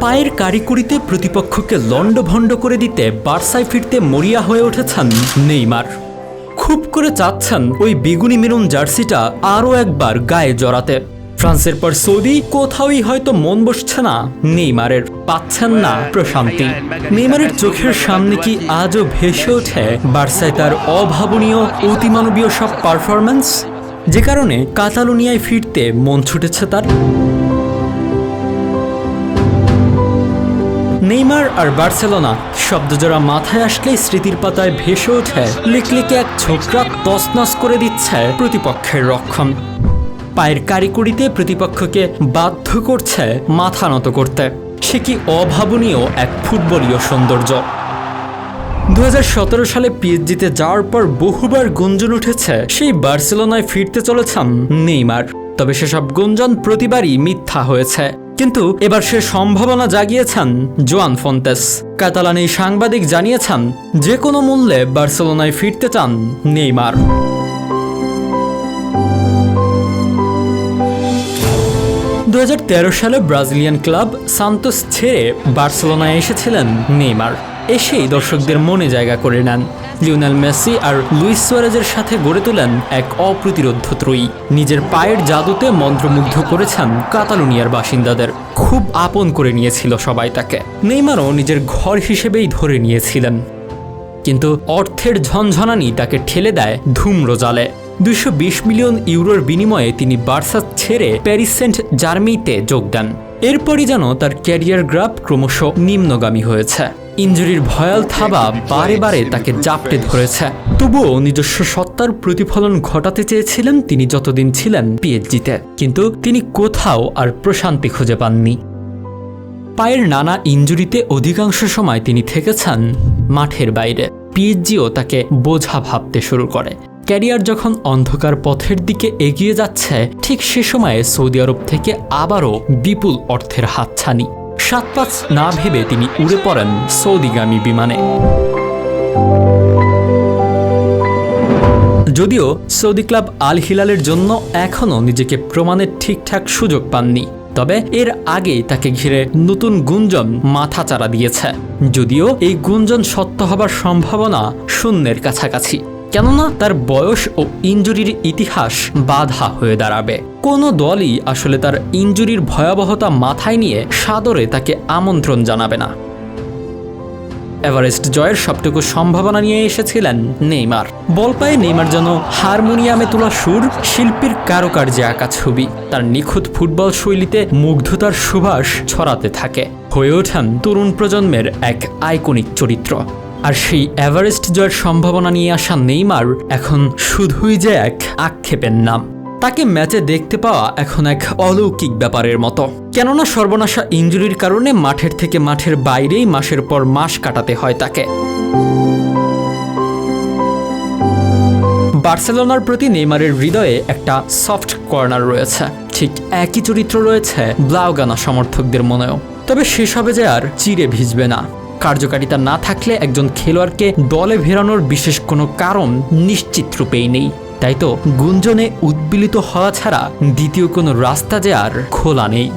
পায়ের কারিকুরিতে প্রতিপক্ষকে লণ্ডভণ্ড করে দিতে বার্সায় ফিরতে মরিয়া হয়ে উঠেছেন নেইমার। খুব করে চাচ্ছেন ওই বেগুনি মেরুন জার্সিটা আরও একবার গায়ে জড়াতে। ফ্রান্সের পর সৌদি কোথাওই হয়তো মন বসছে না নেইমারের। পাচ্ছেন না প্রশান্তি। নেইমারের চোখের সামনে কি আজও ভেসে ওঠে বার্সায় তার অভাবনীয় অতিমানবীয় সব পারফরম্যান্স? যে কারণে কাতালুনিয়ায় ফিরতে মন ছুটেছে তার। নেইমার আর বার্সেলোনা শব্দ শব্দজোড়া মাথায় আসলেই স্মৃতির পাতায় ভেসে ওঠে। লিকলিকে এক ছোকরা তসনস করে দিচ্ছে প্রতিপক্ষের রক্ষণ। পায়ের কারিকুরিতে প্রতিপক্ষকে বাধ্য করছে মাথা নত করতে। সে কি অভাবনীয় এক ফুটবলীয় সৌন্দর্য। দু হাজার সতেরো সালে পিএইচজিতে যাওয়ার পর বহুবার গুঞ্জন উঠেছে সেই বার্সেলোনায় ফিরতে চলেছেন নেইমার। তবে সেসব গুঞ্জন প্রতিবারই মিথ্যা হয়েছে। কিন্তু এবার সে সম্ভাবনা জাগিয়েছেন জোয়ান ফন্তেস। কাতালানি সাংবাদিক জানিয়েছেন, যে কোনো মূল্যে বার্সেলোনায় ফিরতে চান নেইমার। দুহাজার তেরো সালে ব্রাজিলিয়ান ক্লাব সান্তোস ছেড়ে বার্সেলোনায় এসেছিলেন নেইমার। এসেই দর্শকদের মনে জায়গা করে নেন। লিওনেল মেসি আর লুইস সোয়ারেজের সাথে গড়ে তোলেন এক অপ্রতিরোধ্য ত্রয়ী। নিজের পায়ের জাদুতে মন্ত্রমুগ্ধ করেছেন কাতালুনিয়ার বাসিন্দাদের। খুব আপন করে নিয়েছিল সবাই তাকে। নেইমারও নিজের ঘর হিসেবেই ধরে নিয়েছিলেন। কিন্তু অর্থের ঝনঝনানি তাকে ঠেলে দেয় ধূম্র জালে। বিশ মিলিয়ন ইউরোর বিনিময়ে তিনি বার্সা ছেড়ে প্যারিস সেন্ট জার্মিতে যোগ দেন। এরপরই যেন তার ক্যারিয়ার গ্রাফ ক্রমশ নিম্নগামী হয়েছে। ইঞ্জুরির ভয়াল থাবা বারে বারে তাকে জাপটে ধরেছে। তবুও নিজস্ব সত্তার প্রতিফলন ঘটাতে চেয়েছিলেন তিনি যতদিন ছিলেন পিএইচজিতে কিন্তু তিনি কোথাও আর প্রশান্তি খুঁজে পাননি। পায়ের নানা ইঞ্জুরিতে অধিকাংশ সময় তিনি থেকেছেন মাঠের বাইরে। পিএইচজিও তাকে বোঝা ভাবতে শুরু করে। ক্যারিয়ার যখন অন্ধকার পথের দিকে এগিয়ে যাচ্ছে, ঠিক সে সময়ে সৌদি আরব থেকে আবারও বিপুল অর্থের হাতছানি। সাত পাঁচ না ভেবে তিনি উড়ে পড়েন সৌদিগামী বিমানে। যদিও সৌদি ক্লাব আল হিলালের জন্য এখনও নিজেকে প্রমাণের ঠিকঠাক সুযোগ পাননি, তবে এর আগেই তাকে ঘিরে নতুন গুঞ্জন মাথা চারা দিয়েছে। যদিও এই গুঞ্জন সত্য হবার সম্ভাবনা শূন্যের কাছাকাছি, কেননা তার বয়স ও ইঞ্জুরির ইতিহাস বাধা হয়ে দাঁড়াবে। কোনো দলই আসলে তার ইঞ্জুরির ভয়াবহতা মাথায় নিয়ে সাদরে তাকে আমন্ত্রণ জানাবে না। এভারেস্ট জয়ের সবটুকু সম্ভাবনা নিয়ে এসেছিলেন নেইমার। বল পায়ে নেইমার যেন হারমোনিয়ামে তোলা সুর, শিল্পীর কারুকার্যে আঁকা ছবি, তার নিখুঁত ফুটবল শৈলীতে মুগ্ধতার সুবাস ছড়াতে থাকে। হয়ে ওঠেন তরুণ প্রজন্মের এক আইকনিক চরিত্র। আর সেই এভারেস্ট জয়ের সম্ভাবনা নিয়ে আসা নেইমার এখন শুধুই যে এক আক্ষেপের নাম। তাকে ম্যাচে দেখতে পাওয়া এখন এক অলৌকিক ব্যাপারের মতো। কেননা সর্বনাশা ইঞ্জুরির কারণে মাঠের থেকে মাঠের বাইরেই মাসের পর মাস কাটাতে হয় তাকে। বার্সেলোনার প্রতি নেইমারের হৃদয়ে একটা সফট কর্নার রয়েছে। ঠিক একই চরিত্র রয়েছে ব্লাউগানা সমর্থকদের মনেও। তবে সেসবে যে আর চিরে ভিজবে না। কার্যকারিতা না থাকলে একজন খেলোয়াড়কে দলে ভেরানোর বিশেষ কোনো কারণ নিশ্চিত রূপেই নেই। তাই তো গুঞ্জনে উদ্বিলিত হওয়া ছাড়া দ্বিতীয় কোনো রাস্তা যে আর খোলা নেই।